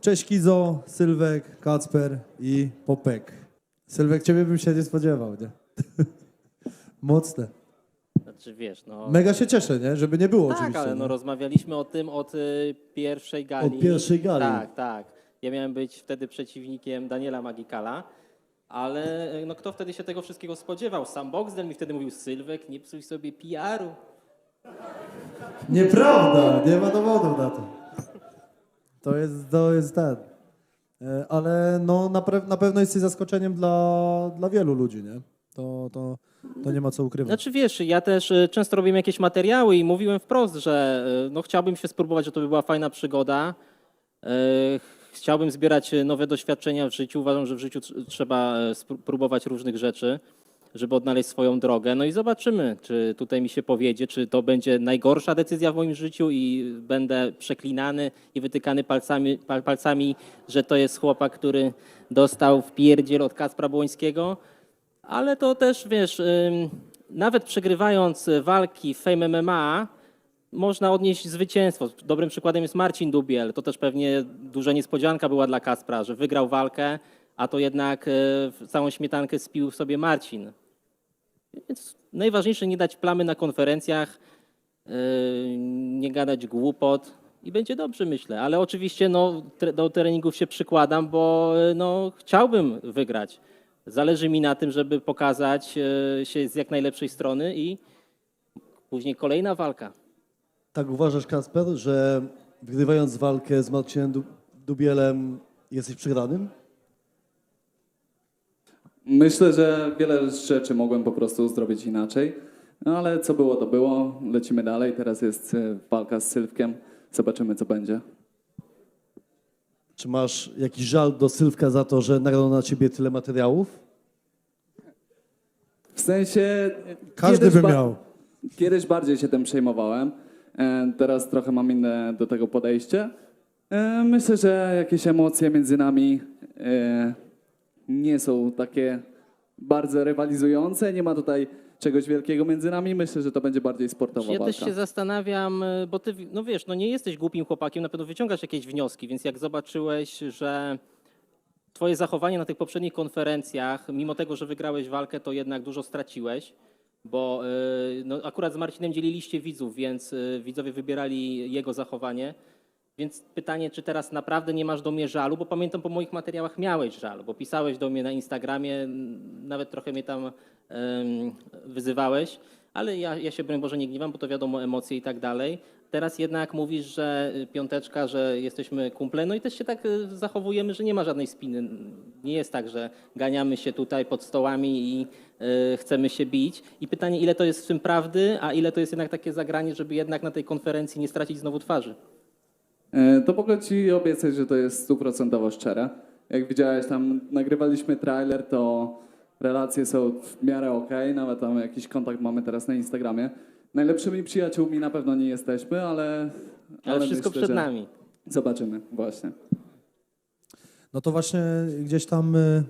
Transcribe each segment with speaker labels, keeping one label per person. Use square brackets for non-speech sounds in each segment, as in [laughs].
Speaker 1: Cześć Kizo, Sylwek, Kacper i Popek. Sylwek, ciebie bym się nie spodziewał, nie? [laughs] Mocne.
Speaker 2: Znaczy wiesz, no.
Speaker 1: Mega się cieszę, nie? Żeby nie było
Speaker 2: tak,
Speaker 1: oczywiście.
Speaker 2: ale no rozmawialiśmy o tym od y, pierwszej gali.
Speaker 3: Od pierwszej gali.
Speaker 2: Tak, tak. Ja miałem być wtedy przeciwnikiem Daniela Magikala, ale y, no kto wtedy się tego wszystkiego spodziewał? Sam Boxdel mi wtedy mówił, Sylwek, nie psuj sobie PR-u.
Speaker 1: Nieprawda, nie ma dowodów na to. To jest, to jest ten. E, Ale no na, na pewno jesteś zaskoczeniem dla, dla wielu ludzi, nie? To, to, to nie ma co ukrywać.
Speaker 2: Znaczy wiesz, ja też y, często robiłem jakieś materiały i mówiłem wprost, że y, no, chciałbym się spróbować, że to by była fajna przygoda. Chciałbym zbierać nowe doświadczenia w życiu. Uważam, że w życiu tr- trzeba y, spró- próbować różnych rzeczy, żeby odnaleźć swoją drogę. No i zobaczymy, czy tutaj mi się powiedzie, czy to będzie najgorsza decyzja w moim życiu i będę przeklinany i wytykany palcami, pal, palcami że to jest chłopak, który dostał w pierdziel od Kacpra Błońskiego. Ale to też, wiesz, nawet przegrywając walki Fame MMA, można odnieść zwycięstwo. Dobrym przykładem jest Marcin Dubiel. To też pewnie duża niespodzianka była dla Kaspra, że wygrał walkę, a to jednak e, całą śmietankę spił sobie Marcin. Więc najważniejsze nie dać plamy na konferencjach, e, nie gadać głupot i będzie dobrze, myślę. Ale oczywiście no, do treningów się przykładam, bo e, no, chciałbym wygrać. Zależy mi na tym, żeby pokazać e, się z jak najlepszej strony i później kolejna walka.
Speaker 3: Tak uważasz, Kasper, że wygrywając walkę z Marcinem Du- Dubielem jesteś przegranym?
Speaker 4: Myślę, że wiele rzeczy mogłem po prostu zrobić inaczej, no ale co było, to było. Lecimy dalej. Teraz jest e, walka z Sylwkiem. Zobaczymy, co będzie.
Speaker 3: Czy masz jakiś żal do Sylwka za to, że nagrał na ciebie tyle materiałów?
Speaker 4: W sensie.
Speaker 1: Każdy
Speaker 4: kiedyś
Speaker 1: by miał.
Speaker 4: Kiedyś bardziej się tym przejmowałem. E, Teraz trochę mam inne do tego podejście. E, Myślę, że jakieś emocje między nami e, nie są takie bardzo rywalizujące. Nie ma tutaj czegoś wielkiego między nami. Myślę, że to będzie bardziej sportowa
Speaker 2: Ja
Speaker 4: walka.
Speaker 2: też się zastanawiam, y, bo ty, no wiesz, no nie jesteś głupim chłopakiem, na pewno wyciągasz jakieś wnioski, więc jak zobaczyłeś, że twoje zachowanie na tych poprzednich konferencjach, mimo tego, że wygrałeś walkę, to jednak dużo straciłeś, bo y, no, akurat z Marcinem dzieliliście widzów, więc y, widzowie wybierali jego zachowanie. Więc pytanie, czy teraz naprawdę nie masz do mnie żalu, bo pamiętam po moich materiałach miałeś żal, bo pisałeś do mnie na Instagramie, nawet trochę mnie tam wyzywałeś, ale ja, ja się broń Boże nie gniewam, bo to wiadomo emocje i tak dalej. Teraz jednak mówisz, że y, piąteczka, że jesteśmy kumple, no i też się tak y, zachowujemy, że nie ma żadnej spiny. Nie jest tak, że ganiamy się tutaj pod stołami i y, chcemy się bić. I pytanie, ile to jest w tym prawdy, a ile to jest jednak takie zagranie, żeby jednak na tej konferencji nie stracić znowu twarzy.
Speaker 4: E, To mogę Ci obiecać, że to jest stuprocentowo szczere. Jak widziałeś, tam nagrywaliśmy trailer, to relacje są w miarę okej, nawet tam jakiś kontakt mamy teraz na Instagramie. Najlepszymi przyjaciółmi na pewno nie jesteśmy, ale...
Speaker 2: Ale wszystko
Speaker 4: myślę,
Speaker 2: przed
Speaker 4: że
Speaker 2: nami.
Speaker 4: Zobaczymy, właśnie.
Speaker 1: No to właśnie gdzieś tam y,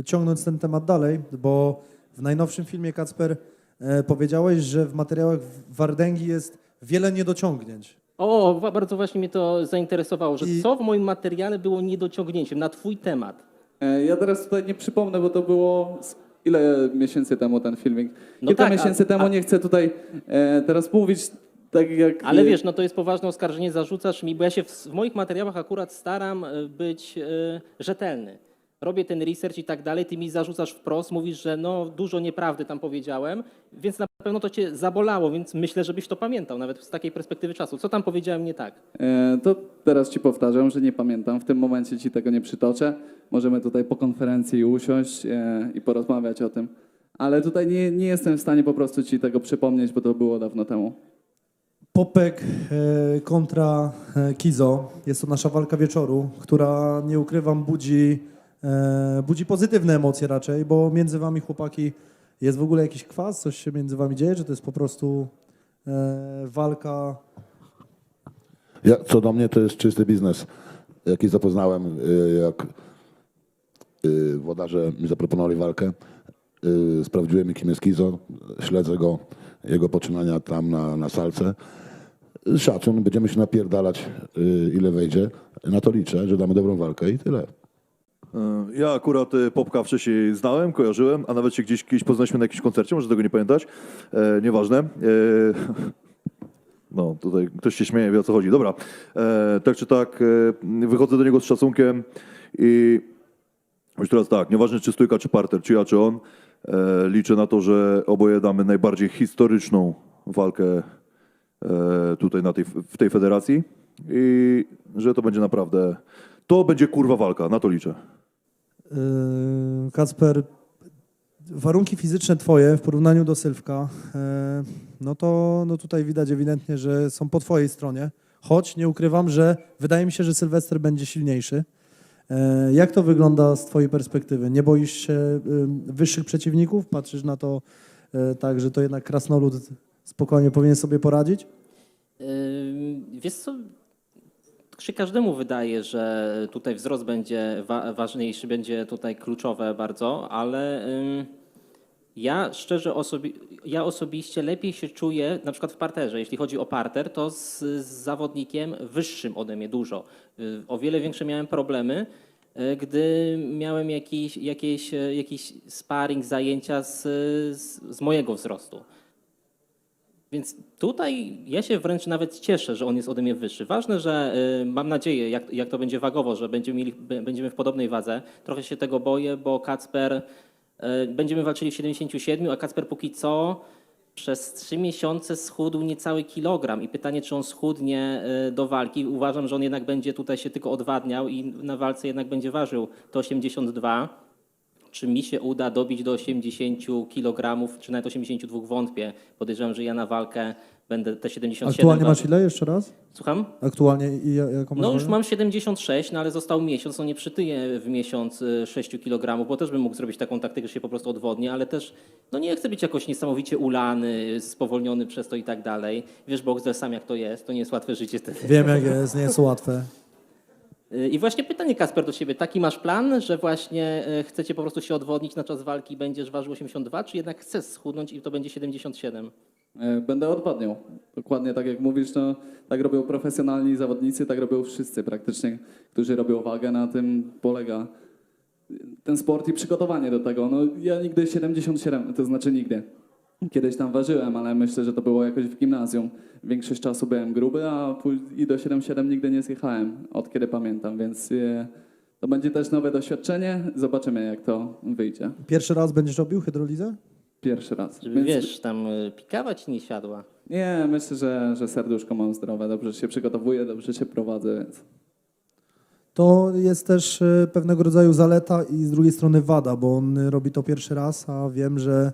Speaker 1: y, ciągnąc ten temat dalej, bo w najnowszym filmie Kacper e, powiedziałeś, że w materiałach Wardęgi jest wiele niedociągnięć.
Speaker 2: O, wa- bardzo właśnie mnie to zainteresowało, że
Speaker 1: I-
Speaker 2: co w moim materiale było niedociągnięciem na twój temat.
Speaker 4: E, Ja teraz tutaj nie przypomnę, bo to było... z- Ile miesięcy temu ten filmik?
Speaker 2: No
Speaker 4: Kilka
Speaker 2: tak, a-
Speaker 4: miesięcy temu,
Speaker 2: a-
Speaker 4: nie chcę tutaj e, teraz mówić tak jak...
Speaker 2: Ale wiesz, no to jest poważne oskarżenie, zarzucasz mi, bo ja się w, w moich materiałach akurat staram y, być y, rzetelny. Robię ten research i tak dalej, ty mi zarzucasz wprost, mówisz, że no dużo nieprawdy tam powiedziałem, więc na pewno to cię zabolało, więc myślę, żebyś to pamiętał, nawet z takiej perspektywy czasu. Co tam powiedziałem nie tak?
Speaker 4: E, To teraz ci powtarzam, że nie pamiętam. W tym momencie ci tego nie przytoczę. Możemy tutaj po konferencji usiąść e, i porozmawiać o tym. Ale tutaj nie, nie jestem w stanie po prostu ci tego przypomnieć, bo to było dawno temu.
Speaker 1: Popek e, kontra e, Kizo. Jest to nasza walka wieczoru, która nie ukrywam budzi, budzi pozytywne emocje raczej, bo między wami chłopaki jest w ogóle jakiś kwas, coś się między wami dzieje, czy to jest po prostu e, walka
Speaker 5: Ja, co do mnie to jest czysty biznes. Jaki zapoznałem, y, jak włodarze mi zaproponowali walkę, sprawdziłem kim jest Kizo, śledzę go, jego poczynania tam na, na salce. Szacun, będziemy się napierdalać, ile wejdzie. Na to liczę, że damy dobrą walkę i tyle.
Speaker 6: E, Ja akurat e, Popka wcześniej znałem, kojarzyłem, a nawet się gdzieś poznaliśmy na jakimś koncercie, może tego nie pamiętać. E, nieważne. E, [laughs] no, tutaj ktoś się śmieje, wie o co chodzi. Dobra. E, tak czy tak, e, wychodzę do niego z szacunkiem i już teraz tak, nieważne czy stójka, czy parter, czy ja, czy on, e, liczę na to, że oboje damy najbardziej historyczną walkę e, tutaj na tej, w tej federacji i że to będzie naprawdę, to będzie kurwa walka, na to liczę.
Speaker 1: Yy, Kacper, warunki fizyczne twoje w porównaniu do Sylwka, yy, no to no tutaj widać ewidentnie, że są po twojej stronie. Choć nie ukrywam, że wydaje mi się, że Sylwester będzie silniejszy. Yy, Jak to wygląda z twojej perspektywy? Nie boisz się wyższych przeciwników? Patrzysz na to tak, że to jednak krasnolud spokojnie powinien sobie poradzić?
Speaker 2: Wiesz co, się każdemu wydaje, że tutaj wzrost będzie wa- ważniejszy, będzie tutaj kluczowe bardzo, ale ja szczerze osobi- ja osobiście lepiej się czuję na przykład w parterze. Jeśli chodzi o parter, to z, z zawodnikiem wyższym ode mnie dużo. Y, O wiele większe miałem problemy, y, gdy miałem jakiś, jakieś, y, jakiś sparring, zajęcia z, z, z mojego wzrostu. Więc tutaj ja się wręcz nawet cieszę, że on jest ode mnie wyższy. Ważne, że y, mam nadzieję, jak, jak to będzie wagowo, że będziemy, mieli, będziemy w podobnej wadze. Trochę się tego boję, bo Kacper, y, będziemy walczyli w 77, a Kacper póki co przez trzy miesiące schudł niecały kilogram i pytanie, czy on schudnie y, do walki. Uważam, że on jednak będzie tutaj się tylko odwadniał i na walce jednak będzie ważył to 82 czy mi się uda dobić do 80 kg, czy nawet 82 wątpię. Podejrzewam, że ja na walkę będę te 77
Speaker 1: Aktualnie masz ile jeszcze raz?
Speaker 2: Słucham?
Speaker 1: Aktualnie i ja- jaką masz
Speaker 2: No już
Speaker 1: wagę?
Speaker 2: mam 76, no ale został miesiąc, no nie przytyję w miesiąc y, 6 kg, bo też bym mógł zrobić taką taktykę, że się po prostu odwodnię, ale też no nie chcę być jakoś niesamowicie ulany, spowolniony przez to i tak dalej. Wiesz, Boxer sam jak to jest, to nie jest łatwe życie wtedy.
Speaker 1: Wiem jak jest, nie jest łatwe.
Speaker 2: Y, I właśnie pytanie, Kasper, do ciebie. Taki masz plan, że właśnie y, chcecie po prostu się odwodnić na czas walki będziesz ważył 82, czy jednak chcesz schudnąć i to będzie 77?
Speaker 4: E, Będę odpadniał. Dokładnie tak jak mówisz, no, tak robią profesjonalni zawodnicy, tak robią wszyscy praktycznie, którzy robią wagę. Na tym polega ten sport i przygotowanie do tego. No, ja nigdy 77, to znaczy nigdy. Kiedyś tam ważyłem, ale myślę, że to było jakoś w gimnazjum. Większość czasu byłem gruby, a i do 77 nigdy nie zjechałem, od kiedy pamiętam, więc e, to będzie też nowe doświadczenie. Zobaczymy, jak to wyjdzie.
Speaker 1: Pierwszy raz będziesz robił hydrolizę?
Speaker 4: Pierwszy raz.
Speaker 2: Żeby
Speaker 4: Więc-
Speaker 2: wiesz, tam y, pikawa ci nie siadła.
Speaker 4: Nie, myślę, że, że serduszko mam zdrowe, dobrze się przygotowuję, dobrze się prowadzę, więc
Speaker 1: To jest też e, pewnego rodzaju zaleta i z drugiej strony wada, bo on e, robi to pierwszy raz, a wiem, że e, e,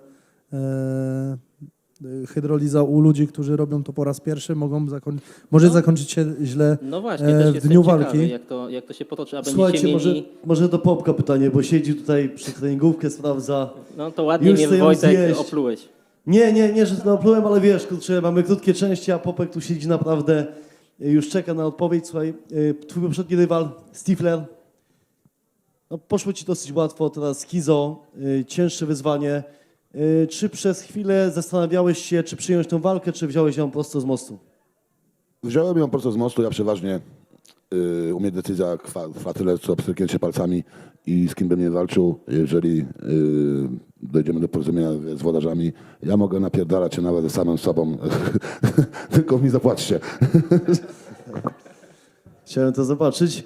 Speaker 1: hydroliza u ludzi, którzy robią to po raz pierwszy, mogą zakoń- może
Speaker 2: No.
Speaker 1: zakończyć się źle.
Speaker 2: No właśnie,
Speaker 1: E,
Speaker 2: też
Speaker 1: w dniu
Speaker 2: ciekawy,
Speaker 1: walki.
Speaker 2: Jak, to, jak to się potoczy. A będziecie
Speaker 3: Słuchajcie,
Speaker 2: mieli...
Speaker 3: może, może do Popka pytanie, bo siedzi tutaj przy treningówkę, sprawdza.
Speaker 2: No to ładnie
Speaker 3: Już
Speaker 2: mnie Wojtek
Speaker 3: zjeść.
Speaker 2: oplułeś.
Speaker 3: Nie, nie, nie, że naplułem, ale wiesz, kurczę, mamy krótkie części, a Popek tu siedzi naprawdę, y, już czeka na odpowiedź. Słuchaj, twój poprzedni rywal, Stifler, no poszło ci dosyć łatwo, teraz Kizo, cięższe wyzwanie. Y, Czy przez chwilę zastanawiałeś się, czy przyjąć tę walkę, czy wziąłeś ją prosto z mostu?
Speaker 5: Wziąłem ją prosto z mostu, ja przeważnie y, u mnie decyzja kwa, tyle, co pstryknięcie palcami i z kim bym nie walczył, jeżeli y, dojdziemy do porozumienia z wodarzami, ja mogę napierdalać się nawet ze samym sobą, [laughs] tylko mi zapłaćcie. [laughs]
Speaker 3: Chciałem to zobaczyć.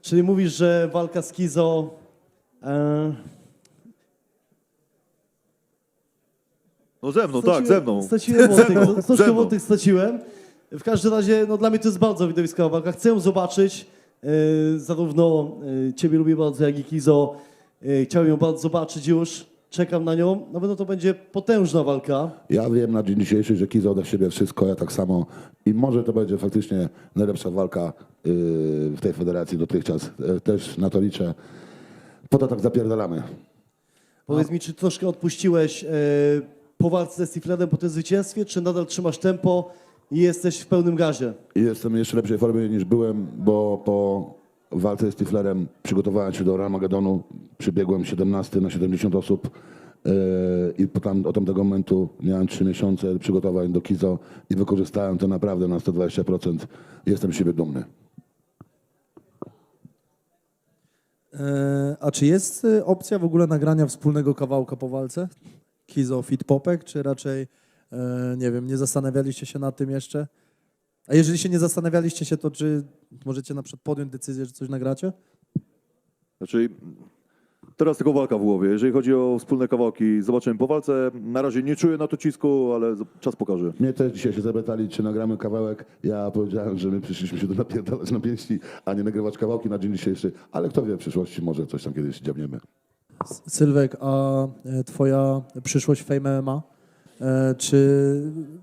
Speaker 3: Czyli mówisz, że walka z Kizo... E,
Speaker 6: No ze mną, tak, ze mną.
Speaker 3: Straciłem
Speaker 6: Ze
Speaker 3: wątek,
Speaker 6: mną,
Speaker 3: troszkę
Speaker 6: ze mną.
Speaker 3: wątek straciłem. W każdym razie, no dla mnie to jest bardzo widowiskowa walka. Chcę ją zobaczyć. E, zarówno e, Ciebie lubię bardzo, jak i Kizo. E, chciałem ją bardzo zobaczyć już. Czekam na nią. Na pewno to będzie potężna walka.
Speaker 5: Ja wiem na dzień dzisiejszy, że da w siebie wszystko, ja tak samo i może to będzie faktycznie najlepsza walka y, w tej federacji dotychczas. Y, Też na to liczę. Po to tak zapierdalamy.
Speaker 3: Powiedz mi, czy troszkę odpuściłeś e, po walce ze Stifledem po tym zwycięstwie, czy nadal trzymasz tempo i jesteś w pełnym gazie?
Speaker 5: Jestem jeszcze lepszej formie niż byłem, bo po walce z Stiflerem przygotowałem się do Ramagedonu. Przybiegłem 17 na 70 osób. e, i po tam, od tamtego momentu miałem trzy miesiące przygotowań do Kizo i wykorzystałem to naprawdę na 120%. Jestem z siebie dumny.
Speaker 1: E, A czy jest e, opcja w ogóle nagrania wspólnego kawałka po walce? Kizo Fit Popek, czy raczej, e, nie wiem, nie zastanawialiście się nad tym jeszcze? A jeżeli się nie zastanawialiście się, to czy możecie na przykład podjąć decyzję, że coś nagracie?
Speaker 6: Znaczy, teraz tylko walka w głowie. Jeżeli chodzi o wspólne kawałki, zobaczymy po walce. Na razie nie czuję na to cisku, ale czas pokaże.
Speaker 5: Mnie też dzisiaj się zapytali, czy nagramy kawałek. Ja powiedziałem, że my przyszliśmy się tu napierdalać na pięści, a nie nagrywać kawałki na dzień dzisiejszy. Ale kto wie, w przyszłości może coś tam kiedyś dziabniemy.
Speaker 1: Sylwek, a e, twoja przyszłość w Fame MMA? E, Czy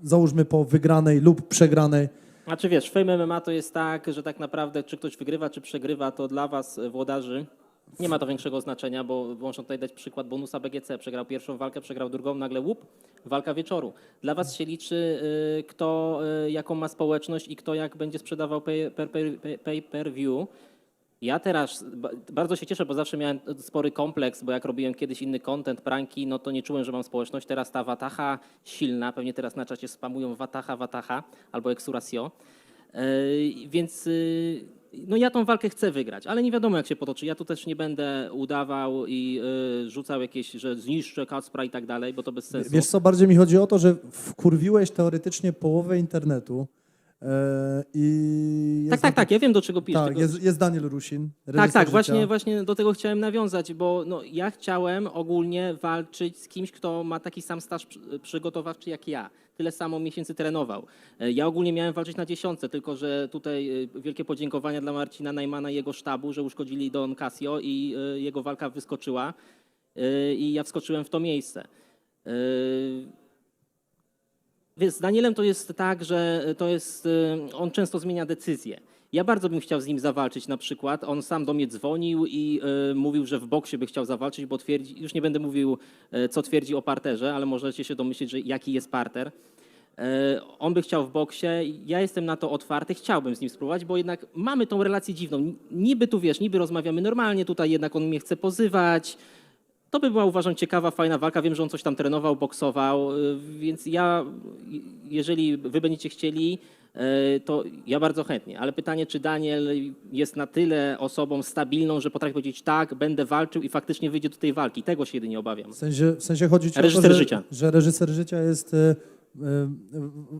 Speaker 1: załóżmy po wygranej lub przegranej,
Speaker 2: Znaczy wiesz, Fame MMA to jest tak, że tak naprawdę czy ktoś wygrywa, czy przegrywa, to dla was, e, włodarzy, nie ma to większego znaczenia, bo można tutaj dać przykład bonusa BGC. Przegrał pierwszą walkę, przegrał drugą, nagle łup, walka wieczoru. Dla was się liczy, kto jaką ma społeczność i kto jak będzie sprzedawał pay, pay, pay per view. Ja teraz ba- bardzo się cieszę, bo zawsze miałem spory kompleks, bo jak robiłem kiedyś inny content, pranki, no to nie czułem, że mam społeczność. Teraz ta Wataha silna, pewnie teraz na czacie spamują Wataha, Wataha albo Exurasio. Yy, Więc yy, no ja tą walkę chcę wygrać, ale nie wiadomo jak się potoczy. Ja tu też nie będę udawał i yy, rzucał jakieś, że zniszczę Kacpra i tak dalej, bo to bez sensu.
Speaker 1: Wiesz co, bardziej mi chodzi o to, że wkurwiłeś teoretycznie połowę internetu i...
Speaker 2: tak, tak, tak, ja wiem do czego pijesz.
Speaker 1: Tak, jest, jest Daniel Rusin.
Speaker 2: Tak, tak,
Speaker 1: życia.
Speaker 2: właśnie, właśnie do tego chciałem nawiązać, bo no, ja chciałem ogólnie walczyć z kimś, kto ma taki sam staż przy- przygotowawczy jak ja. Tyle samo miesięcy trenował. E, Ja ogólnie miałem walczyć na dziesiątce, tylko że tutaj e, wielkie podziękowania dla Marcina Najmana i jego sztabu, że uszkodzili Don Casio i e, jego walka wyskoczyła e, i ja wskoczyłem w to miejsce. E, Więc z Danielem to jest tak, że to jest, y, on często zmienia decyzje. Ja bardzo bym chciał z nim zawalczyć na przykład. On sam do mnie dzwonił i y, mówił, że w boksie by chciał zawalczyć, bo twierdzi, już nie będę mówił, y, co twierdzi o parterze, ale możecie się domyślić, że jaki jest parter. Y, on by chciał w boksie, ja jestem na to otwarty, chciałbym z nim spróbować, bo jednak mamy tą relację dziwną. Niby tu wiesz, niby rozmawiamy normalnie, tutaj jednak on mnie chce pozywać. To by była, uważam, ciekawa, fajna walka. Wiem, że on coś tam trenował, boksował, y, więc ja, y, jeżeli wy będziecie chcieli, y, to ja bardzo chętnie. Ale pytanie, czy Daniel jest na tyle osobą stabilną, że potrafi powiedzieć tak, będę walczył i faktycznie wyjdzie do tej walki. Tego się jedynie obawiam.
Speaker 1: W sensie, w sensie chodzi ci o to, że,
Speaker 2: życia.
Speaker 1: że reżyser życia jest, e,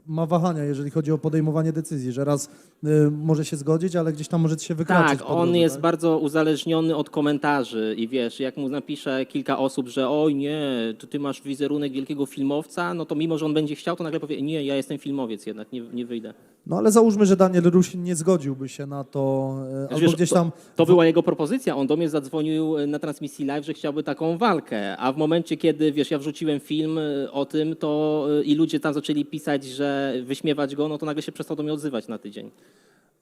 Speaker 1: ma wahania, jeżeli chodzi o podejmowanie decyzji, że raz e, może się zgodzić, ale gdzieś tam może się wykraczać.
Speaker 2: Tak, on jest
Speaker 1: tak?
Speaker 2: bardzo uzależniony od komentarzy i wiesz, jak mu napisze kilka osób, że oj nie, to ty masz wizerunek wielkiego filmowca, no to mimo, że on będzie chciał, to nagle powie, nie, ja jestem filmowiec jednak, nie, nie wyjdę.
Speaker 1: No ale załóżmy, że Daniel Rusin nie zgodził się na to, e, albo
Speaker 2: Wiesz,
Speaker 1: gdzieś
Speaker 2: to-
Speaker 1: tam...
Speaker 2: To była jego propozycja. On do mnie zadzwonił e, na transmisji live, że chciałby taką walkę. A w momencie, kiedy wiesz, ja wrzuciłem film e, o tym, to i ludzie tam zaczęli pisać, że wyśmiewać go, no to nagle się przestał do mnie odzywać na tydzień.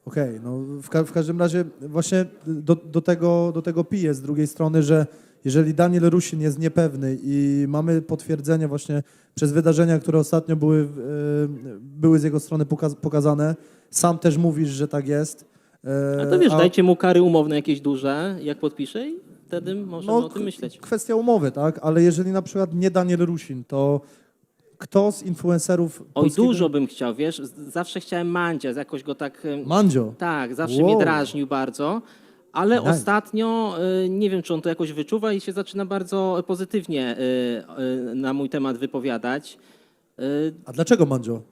Speaker 1: Okej, no w, ka- w każdym razie właśnie do, do, tego, do tego piję z drugiej strony, że jeżeli Daniel Rusin jest niepewny i mamy potwierdzenie właśnie przez wydarzenia, które ostatnio były, e, były z jego strony pokaz- pokazane, sam też mówisz, że tak jest. e,
Speaker 2: A to wiesz,
Speaker 1: a-
Speaker 2: dajcie mu kary umowne jakieś duże, jak podpisze i wtedy możemy o tym myśleć.
Speaker 1: Kwestia umowy, tak? Ale jeżeli na przykład nie Daniel Rusin, to kto z influencerów
Speaker 2: Oj,
Speaker 1: polskiego-
Speaker 2: dużo bym chciał, wiesz, zawsze chciałem Mandzia, jakoś go tak...
Speaker 1: Mandzio.
Speaker 2: Tak, zawsze
Speaker 1: Wow.
Speaker 2: mnie drażnił bardzo, ale
Speaker 1: Nice.
Speaker 2: ostatnio y, nie wiem, czy on to jakoś wyczuwa i się zaczyna bardzo pozytywnie y, y, na mój temat wypowiadać. Y,
Speaker 1: A dlaczego Mandzio?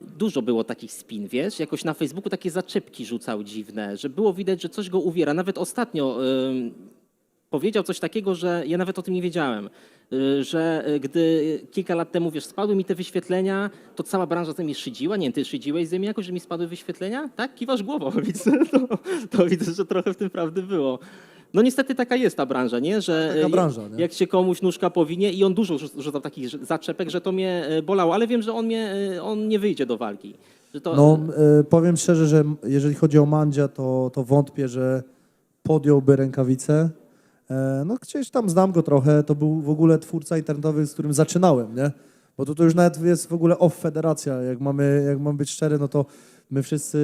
Speaker 2: Dużo było takich spin, wiesz? Jakoś na Facebooku takie zaczepki rzucał dziwne, że było widać, że coś go uwiera. Nawet ostatnio y, powiedział coś takiego, że ja nawet o tym nie wiedziałem, y, że y, gdy kilka lat temu, wiesz, spadły mi te wyświetlenia, to cała branża ze mnie szydziła. Nie wiem, ty szydziłeś ze mnie jakoś, że mi spadły wyświetlenia? Tak? Kiwasz głową, [laughs] widzę. To, to widzę, że trochę w tym prawdy było. No niestety taka jest ta branża, nie? Że
Speaker 1: Taka
Speaker 2: y,
Speaker 1: branża, nie?
Speaker 2: jak się komuś nóżka powinie i on dużo rzu- rzucał takich zaczepek, że to mnie bolało, ale wiem, że on, mnie, on nie wyjdzie do walki. To,
Speaker 1: No, powiem szczerze, że jeżeli chodzi o Mandzia, to, to wątpię, że podjąłby rękawice. E, No, gdzieś tam znam go trochę. To był w ogóle twórca internetowy, z którym zaczynałem, nie? Bo to, to już nawet jest w ogóle off federacja. Jak mamy, jak mam być szczery, no to my wszyscy.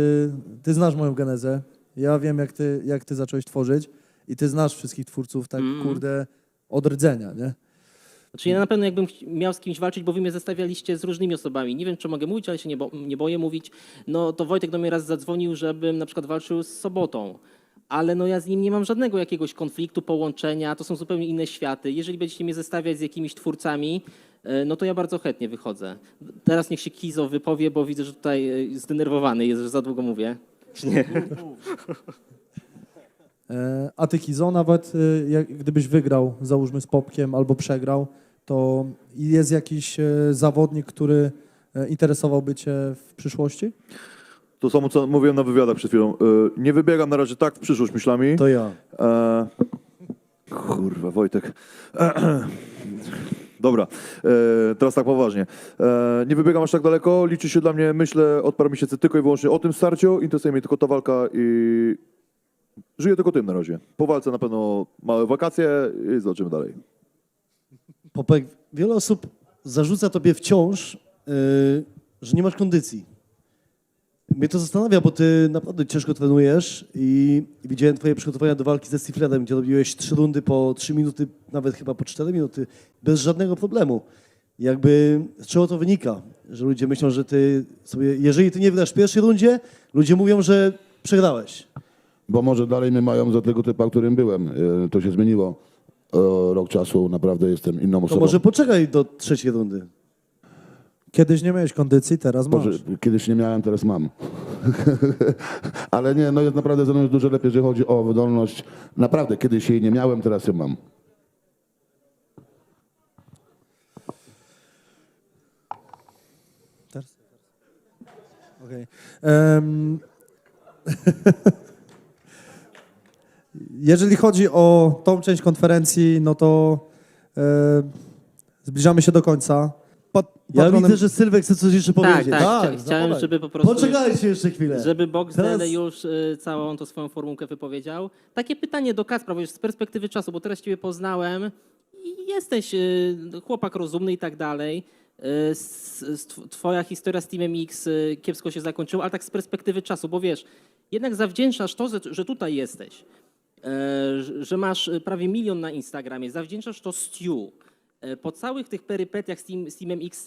Speaker 1: Ty znasz moją genezę. Ja wiem, jak ty, jak ty zacząłeś tworzyć. I ty znasz wszystkich twórców, tak
Speaker 2: Mm.
Speaker 1: kurde. od rdzenia, nie?
Speaker 2: Znaczy ja na pewno jakbym miał z kimś walczyć, bo wy mnie zestawialiście z różnymi osobami. Nie wiem, czy mogę mówić, ale się nie, bo, nie boję mówić. No to Wojtek do mnie raz zadzwonił, żebym na przykład walczył z Sobotą. Ale no ja z nim nie mam żadnego jakiegoś konfliktu, połączenia, to są zupełnie inne światy. Jeżeli będziecie mnie zestawiać z jakimiś twórcami, e, no to ja bardzo chętnie wychodzę. Teraz niech się Kizo wypowie, bo widzę, że tutaj e, zdenerwowany jest, że za długo mówię. Czy nie?
Speaker 1: E, A ty Kizo, nawet jak, gdybyś wygrał, załóżmy z Popkiem, albo przegrał, to jest jakiś zawodnik, który interesowałby cię w przyszłości?
Speaker 6: To samo, co mówiłem na wywiadach przed chwilą. E, Nie wybiegam na razie tak w przyszłość myślami.
Speaker 3: To ja.
Speaker 6: E, kurwa, Wojtek. [clears throat] Dobra, e, teraz tak poważnie. E, nie wybiegam aż tak daleko. Liczy się dla mnie, myślę, od paru miesięcy tylko i wyłącznie o tym starciu. Interesuje mnie tylko ta walka i żyję tylko tym na razie. Po walce na pewno małe wakacje i zobaczymy dalej.
Speaker 3: Popek, wiele osób zarzuca tobie wciąż, yy, że nie masz kondycji. Mnie to zastanawia, bo ty naprawdę ciężko trenujesz i widziałem twoje przygotowania do walki ze Stifledem, gdzie robiłeś trzy rundy po trzy minuty, nawet chyba po cztery minuty, bez żadnego problemu. Jakby z czego to wynika? Że ludzie myślą, że ty sobie, jeżeli ty nie wygrasz w pierwszej rundzie, ludzie mówią, że przegrałeś.
Speaker 5: Bo może dalej mnie mają za tego typa, którym byłem. E, To się zmieniło. E, Rok czasu naprawdę jestem inną
Speaker 3: To
Speaker 5: osobą.
Speaker 3: może poczekaj do trzeciej rundy.
Speaker 1: Kiedyś nie miałeś kondycji, teraz masz.
Speaker 5: Może kiedyś nie miałem, teraz mam. [laughs] Ale nie, no jest naprawdę ze mną jest dużo lepiej, jeżeli chodzi o wydolność. Naprawdę, kiedyś jej nie miałem, teraz ją mam.
Speaker 1: Teraz? Okej. Em, [laughs] Jeżeli chodzi o tą część konferencji, no to e, zbliżamy się do końca.
Speaker 3: Ja
Speaker 1: patronem-
Speaker 3: widzę, że Sylwek chce coś jeszcze
Speaker 2: Tak,
Speaker 3: powiedzieć.
Speaker 2: tak.
Speaker 1: Tak,
Speaker 2: chcia- chciałem,
Speaker 1: zapalaj.
Speaker 2: żeby po prostu...
Speaker 3: Poczekajcie jeszcze chwilę.
Speaker 2: Żeby Box
Speaker 3: Teraz-
Speaker 2: już y, całą tą swoją formułkę wypowiedział. Takie pytanie do Kacpra, bo już z perspektywy czasu, bo teraz Ciebie poznałem i jesteś y, chłopak rozumny i tak dalej. Y, s- s- tw- Twoja historia z Teamem X y, kiepsko się zakończyła, ale tak z perspektywy czasu, bo wiesz, jednak zawdzięczasz to, że- że tutaj jesteś, e, że- masz y, prawie milion na Instagramie, zawdzięczasz to Stu. E, Po całych tych perypetiach z, team, z Teamem X,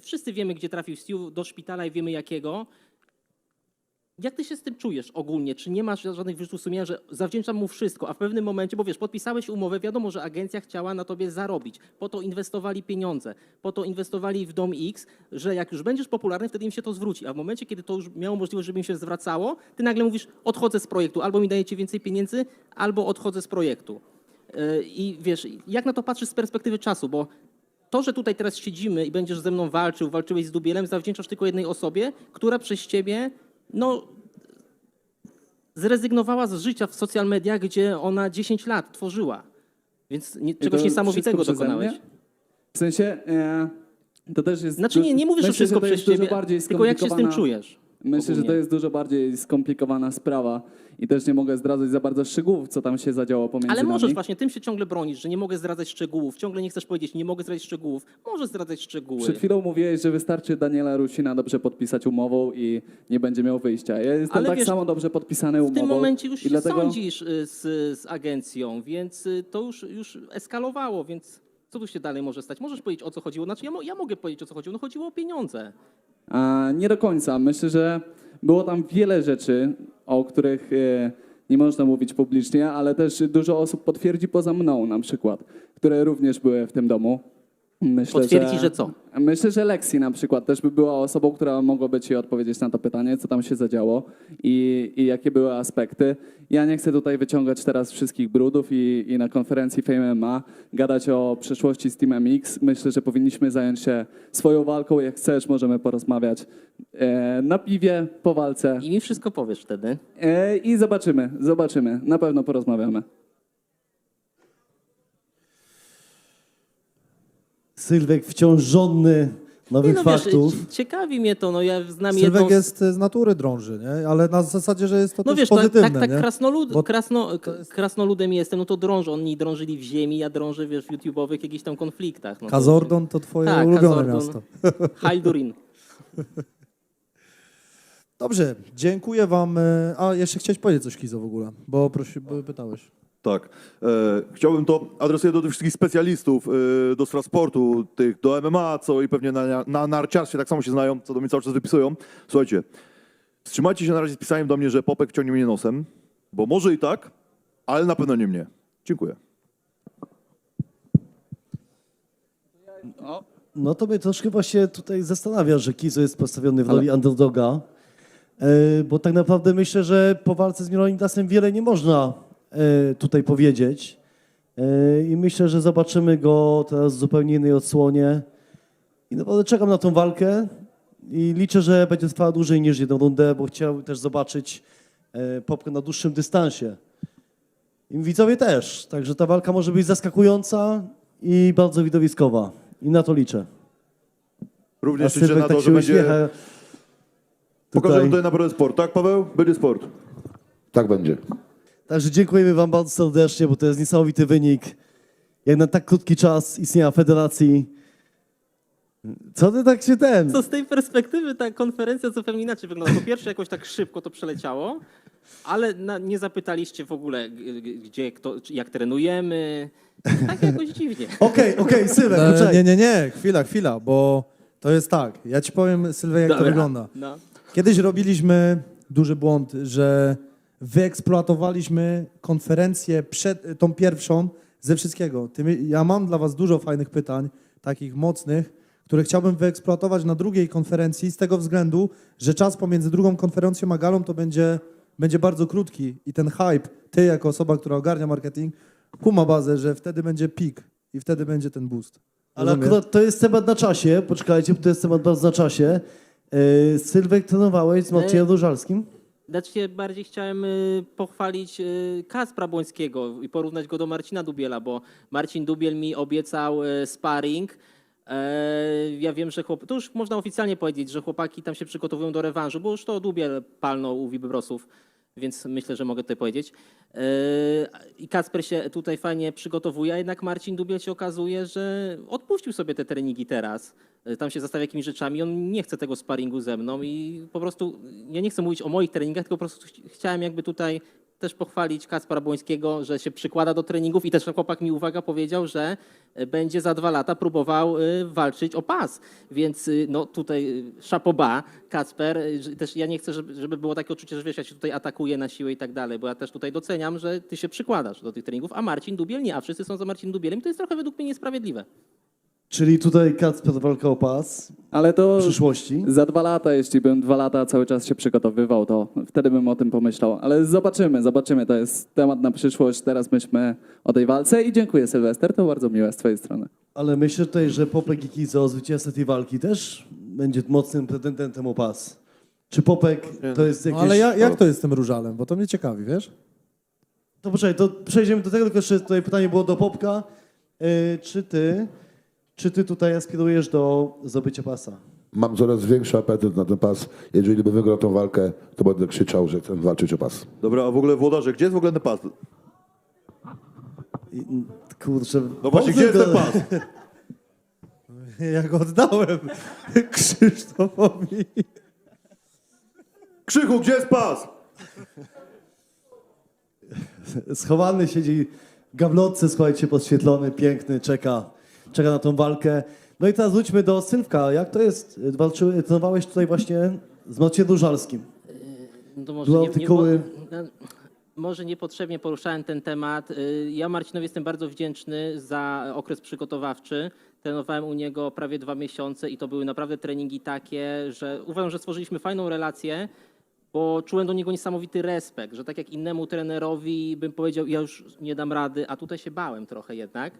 Speaker 2: wszyscy wiemy, gdzie trafił Stu, do szpitala i wiemy jakiego. Jak ty się z tym czujesz ogólnie? Czy nie masz żadnych wyrzutów sumienia, że zawdzięczam mu wszystko, a w pewnym momencie, bo wiesz, podpisałeś umowę, wiadomo, że agencja chciała na tobie zarobić, po to inwestowali pieniądze, po to inwestowali w Dom X, że jak już będziesz popularny, wtedy im się to zwróci, a w momencie, kiedy to już miało możliwość, żeby im się zwracało, ty nagle mówisz, odchodzę z projektu, albo mi dajecie więcej pieniędzy, albo odchodzę z projektu. I wiesz, jak na to patrzysz z perspektywy czasu, bo to, że tutaj teraz siedzimy i będziesz ze mną walczył, walczyłeś z Dubielem, zawdzięczasz tylko jednej osobie, która przez ciebie, no, zrezygnowała z życia w social mediach, gdzie ona 10 lat tworzyła. Więc nie, czegoś niesamowitego dokonałeś.
Speaker 4: mnie? W sensie, e, to też jest...
Speaker 2: Znaczy nie, nie mówię, że wszystko
Speaker 4: to
Speaker 2: przez ciebie, tylko jak się z tym czujesz.
Speaker 4: Myślę, że to jest dużo bardziej skomplikowana sprawa i też nie mogę zdradzać za bardzo szczegółów, co tam się zadziało pomiędzy
Speaker 2: Ale możesz
Speaker 4: nami.
Speaker 2: właśnie, tym się ciągle bronisz, że nie mogę zdradzać szczegółów. Ciągle nie chcesz powiedzieć, nie mogę zdradzić szczegółów. Możesz zdradzać szczegóły.
Speaker 4: Przed chwilą mówiłeś, że wystarczy Daniela Rusina dobrze podpisać umową i nie będzie miał wyjścia. Ja jestem
Speaker 2: Ale
Speaker 4: tak
Speaker 2: wiesz,
Speaker 4: samo dobrze podpisany
Speaker 2: W
Speaker 4: umową.
Speaker 2: tym momencie już
Speaker 4: i
Speaker 2: się
Speaker 4: dlatego...
Speaker 2: sądzisz y, z, z agencją, więc y, to już, już eskalowało, więc co tu się dalej może stać? Możesz powiedzieć, o co chodziło? Znaczy ja, mo- ja mogę powiedzieć, o co chodziło. No chodziło o pieniądze.
Speaker 4: Nie do końca. Myślę, że było tam wiele rzeczy, o których e, nie można mówić publicznie, ale też dużo osób potwierdzi poza mną na przykład, które również były w tym domu. Myślę,
Speaker 2: Potwierdzi, że co?
Speaker 4: Myślę, że Lexi na przykład też by była osobą, która mogłaby ci odpowiedzieć na to pytanie, co tam się zadziało i, i jakie były aspekty. Ja nie chcę tutaj wyciągać teraz wszystkich brudów i, i na konferencji Fame MMA gadać o przyszłości z Teamem X. Myślę, że powinniśmy zająć się swoją walką. Jak chcesz, możemy porozmawiać e, na piwie, po walce
Speaker 2: I mi wszystko powiesz wtedy.
Speaker 4: e, i zobaczymy, zobaczymy. Na pewno porozmawiamy.
Speaker 3: Sylwek wciąż żonny
Speaker 2: Nie,
Speaker 3: nowych
Speaker 2: no wiesz,
Speaker 3: faktów.
Speaker 2: ciekawi mnie to, no ja znam
Speaker 1: Sylwek
Speaker 2: jedną... z-
Speaker 1: jest z natury drąży, nie? ale na zasadzie, że jest to
Speaker 2: No
Speaker 1: też
Speaker 2: wiesz, tak,
Speaker 1: pozytywne.
Speaker 2: tak, tak
Speaker 1: nie?
Speaker 2: krasnolud,
Speaker 1: Bo
Speaker 2: krasno, k- krasnoludem jestem, no to drążę. Oni drążyli w ziemi, ja drążę, wiesz, w YouTube'owych jakichś tam konfliktach. No to-
Speaker 1: Kazordon to twoje
Speaker 2: Tak,
Speaker 1: ulubione
Speaker 2: Kazordon.
Speaker 1: miasto. [laughs] [laughs]
Speaker 2: Haldurin.
Speaker 1: Dobrze, dziękuję wam. e, A, jeszcze chciałeś powiedzieć coś, Kizo, w ogóle, bo prosi, bo pytałeś.
Speaker 6: Tak. E, chciałbym to adresuję do tych wszystkich specjalistów e, do spraw sportu, tych do MMA, co i pewnie na, na narciarstwie tak samo się znają, co do mnie cały czas wypisują. Słuchajcie, wstrzymajcie się na razie z pisaniem do mnie, że Popek wciągnie mnie nosem, bo może i tak, ale na pewno nie mnie. Dziękuję.
Speaker 3: No to mnie troszkę właśnie tutaj zastanawia, że Kizo jest postawiony w roli underdoga, e, bo tak naprawdę myślę, że po walce z Mirolindasem wiele nie można tutaj powiedzieć E, i myślę, że zobaczymy go teraz w zupełnie innej odsłonie i naprawdę czekam na tą walkę i liczę, że będzie trwała dłużej niż jedną rundę, bo chciałbym też zobaczyć e, Popkę na dłuższym dystansie. I widzowie też, także ta walka może być zaskakująca i bardzo widowiskowa i na to liczę.
Speaker 6: Również liczę na
Speaker 3: tak
Speaker 6: to, że będzie... Pokażemy
Speaker 3: Tutaj.
Speaker 6: tutaj naprawdę sport. Tak, Paweł? Będzie sport.
Speaker 5: Tak będzie.
Speaker 3: Także dziękujemy Wam bardzo serdecznie, bo to jest niesamowity wynik. Jak na tak krótki czas istnienia federacji. Co ty tak się ten?
Speaker 2: Co z tej perspektywy ta konferencja zupełnie inaczej wygląda. Po pierwsze, jakoś tak szybko to przeleciało, ale na, nie zapytaliście w ogóle, gdzie, kto, jak trenujemy. Tak jakoś dziwnie. [laughs]
Speaker 3: Okej, okej, Sylwek,
Speaker 1: E,
Speaker 3: poczekaj.
Speaker 1: nie, nie, nie, chwila, chwila, bo to jest tak. Ja ci powiem, Sylwia, jak to
Speaker 2: Dobra.
Speaker 1: wygląda.
Speaker 2: No.
Speaker 1: Kiedyś robiliśmy duży błąd, że wyeksploatowaliśmy konferencję przed tą pierwszą ze wszystkiego. Ja mam dla was dużo fajnych pytań, takich mocnych, które chciałbym wyeksploatować na drugiej konferencji z tego względu, że czas pomiędzy drugą konferencją a galą to będzie, będzie bardzo krótki i ten hype, ty jako osoba, która ogarnia marketing, kuma bazę, że wtedy będzie pik i wtedy będzie ten boost.
Speaker 3: Ale akurat to jest temat na czasie. Poczekajcie, bo to jest temat bardzo na czasie. E, Sylwek trenowałeś z Marcinem Różalskim?
Speaker 2: Znaczy bardziej chciałem y, pochwalić y, Kacpra Błońskiego i porównać go do Marcina Dubiela, bo Marcin Dubiel mi obiecał y, sparring. E, Ja wiem, że chłop... to już można oficjalnie powiedzieć, że chłopaki tam się przygotowują do rewanżu, bo już to Dubiel palnął u Wibrosów, więc myślę, że mogę tutaj powiedzieć. E, I Kacper się tutaj fajnie przygotowuje, a jednak Marcin Dubiel się okazuje, że odpuścił sobie te treningi teraz. E, Tam się zastanawia jakimiś rzeczami, on nie chce tego sparingu ze mną i po prostu, ja nie chcę mówić o moich treningach, tylko po prostu ch- chciałem jakby tutaj też pochwalić Kaspara Błońskiego, że się przykłada do treningów i też chłopak mi, uwaga, powiedział, że e, będzie za dwa lata próbował y, walczyć o pas. Więc y, no tutaj szapoba, Kacper. Też ja nie chcę, żeby, było takie odczucie, że wiesz, ja się tutaj atakuję na siłę i tak dalej, bo ja też tutaj doceniam, że ty się przykładasz do tych treningów, a Marcin Dubiel nie, a wszyscy są za Marcin Dubielem to jest trochę według mnie niesprawiedliwe.
Speaker 3: Czyli tutaj Kacper walka o pas
Speaker 4: Ale to
Speaker 3: w przyszłości.
Speaker 4: za dwa lata, jeśli bym dwa lata cały czas się przygotowywał, to wtedy bym o tym pomyślał. Ale zobaczymy, zobaczymy. To jest temat na przyszłość. Teraz myślmy o tej walce i dziękuję Sylwester. To bardzo miłe z twojej strony.
Speaker 3: Ale myślę tutaj, że Popek i Kizo, zwycięzca tej walki, też będzie mocnym pretendentem o pas. Czy Popek to jest
Speaker 1: No,
Speaker 3: jakieś...
Speaker 1: ale ja, jak to jest z tym różalem? Bo to mnie ciekawi, wiesz?
Speaker 3: To poczekaj, to przejdziemy do tego, tylko jeszcze tutaj pytanie było do Popka. Yy, czy ty, czy ty tutaj aspirujesz do zdobycia pasa?
Speaker 5: Mam coraz większy apetyt na ten pas. Jeżeli by wygrał tą walkę, to będę krzyczał, że chcę walczyć o pas.
Speaker 6: Dobra, a w ogóle włodarze, gdzie jest w ogóle ten pas?
Speaker 3: I, kurczę...
Speaker 6: No właśnie, gdzie jest ten pas? [laughs]
Speaker 1: Ja go oddałem [laughs] Krzysztofowi.
Speaker 6: Krzychu, gdzie jest pas?
Speaker 3: Schowany siedzi w gablotce, słuchajcie, podświetlony, piękny, czeka, czeka na tą walkę. No i teraz wróćmy do Sylwka. Jak to jest? Walczy, trenowałeś tutaj właśnie z Marcinem Różalskim.
Speaker 2: No to może, nie, nie,
Speaker 3: artykuły.
Speaker 2: no, może niepotrzebnie poruszałem ten temat. Y, Ja Marcinowi jestem bardzo wdzięczny za okres przygotowawczy. Trenowałem u niego prawie dwa miesiące i to były naprawdę treningi takie, że uważam, że stworzyliśmy fajną relację, bo czułem do niego niesamowity respekt, że tak jak innemu trenerowi bym powiedział, ja już nie dam rady, a tutaj się bałem trochę jednak.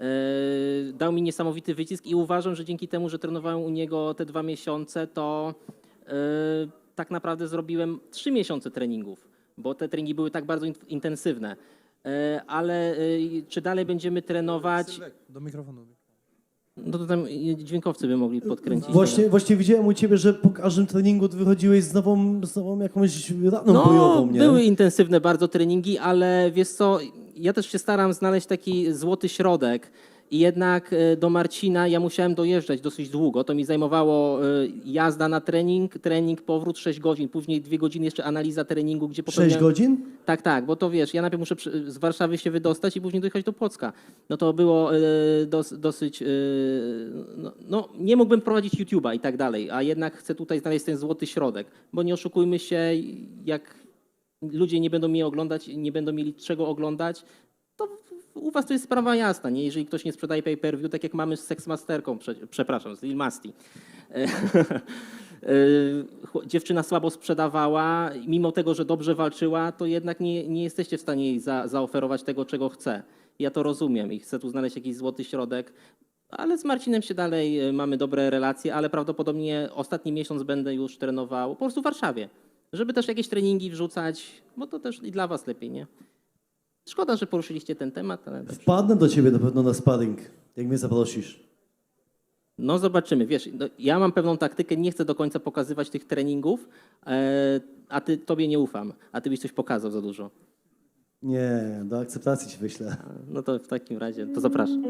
Speaker 2: Yy, Dał mi niesamowity wycisk i uważam, że dzięki temu, że trenowałem u niego te dwa miesiące, to yy, tak naprawdę zrobiłem trzy miesiące treningów, bo te treningi były tak bardzo in- intensywne. Yy, Ale czy dalej będziemy trenować?
Speaker 1: Do mikrofonu.
Speaker 2: No to tam dźwiękowcy by mogli podkręcić.
Speaker 3: Właśnie, właśnie widziałem u ciebie, że po każdym treningu wychodziłeś z nową, z nową jakąś raną bojową, nie?
Speaker 2: No, były intensywne bardzo treningi, ale wiesz co, ja też się staram znaleźć taki złoty środek I jednak e, do Marcina ja musiałem dojeżdżać dosyć długo. To mi zajmowało e, jazda na trening, trening, powrót 6 godzin, później 2 godziny jeszcze analiza treningu, gdzie
Speaker 3: 6
Speaker 2: popełniałem...
Speaker 3: godzin?
Speaker 2: Tak, tak, bo to wiesz, ja najpierw muszę z Warszawy się wydostać i później dojechać do Płocka. No to było e, dos, dosyć, no, no nie mógłbym prowadzić YouTube'a i tak dalej, a jednak chcę tutaj znaleźć ten złoty środek, bo nie oszukujmy się, jak ludzie nie będą mnie oglądać, nie będą mieli czego oglądać, to u was to jest sprawa jasna, nie? Jeżeli ktoś nie sprzedaje pay-per-view, tak jak mamy z Sexmasterką, prze, przepraszam, z Lil Masti. [laughs] E, dziewczyna słabo sprzedawała, mimo tego, że dobrze walczyła, to jednak nie, nie jesteście w stanie jej za, zaoferować tego, czego chce. Ja to rozumiem i chcę tu znaleźć jakiś złoty środek, ale z Marcinem się dalej e, mamy dobre relacje, ale prawdopodobnie ostatni miesiąc będę już trenował po prostu w Warszawie, żeby też jakieś treningi wrzucać, bo to też i dla was lepiej, nie? Szkoda, że poruszyliście ten temat, ale dobrze.
Speaker 3: Wpadnę do ciebie na pewno na sparring, jak mnie zaprosisz.
Speaker 2: No zobaczymy. Wiesz, no, ja mam pewną taktykę, nie chcę do końca pokazywać tych treningów, e, a ty, tobie nie ufam, a ty byś coś pokazał za dużo.
Speaker 3: Nie, do akceptacji ci wyślę.
Speaker 2: No to w takim razie, to zapraszam.